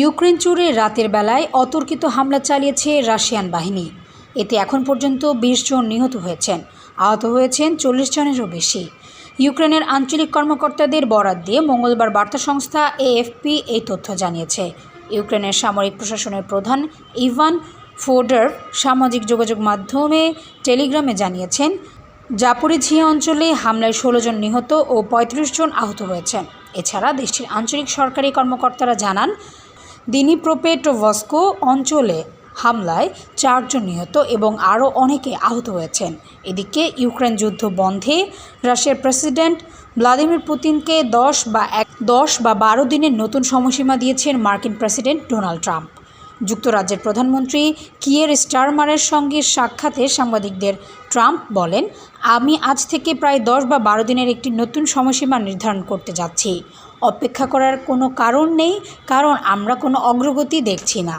Ukraine জুড়ে রাতের বেলায় অতর্কিত হামলা চালিয়েছে রাশিয়ান বাহিনী। এতে এখন পর্যন্ত বিশ জন নিহত হয়েছেন, আহত হয়েছেন চল্লিশ জনেরও বেশি। ইউক্রেনের আঞ্চলিক কর্মকর্তাদের বরাত দিয়ে মঙ্গলবার বার্তা সংস্থা এএফপি এই তথ্য জানিয়েছে। ইউক্রেনের সামরিক প্রশাসনের প্রধান ইভান ফোডার সামাজিক যোগাযোগ মাধ্যমে টেলিগ্রামে জানিয়েছেন জাপরিঝিয়া অঞ্চলে হামলায় ষোলো জন নিহত ও পঁয়ত্রিশ জন আহত হয়েছেন। এছাড়া দেশটির আঞ্চলিক সরকারি কর্মকর্তারা জানান দিনিপ্রোপেট্রোভস্কো অঞ্চলে হামলায় চারজন নিহত এবং আরও অনেকে আহত হয়েছেন। এদিকে ইউক্রেন যুদ্ধ বন্ধে রাশিয়ার প্রেসিডেন্ট ভ্লাদিমির পুতিনকে দশ বা এক দশ বা বারো দিনের নতুন সময়সীমা দিয়েছেন মার্কিন প্রেসিডেন্ট ডোনাল্ড ট্রাম্প। যুক্তরাজ্যের প্রধানমন্ত্রী কিয়ের স্টারমারের সঙ্গে সাক্ষাতে সাংবাদিকদের ট্রাম্প বলেন, আমি আজ থেকে প্রায় দশ বা বারো দিনের একটি নতুন সময়সীমা নির্ধারণ করতে যাচ্ছি। অপেক্ষা করার কোনো কারণ নেই, কারণ আমরা কোনো অগ্রগতি দেখছি না।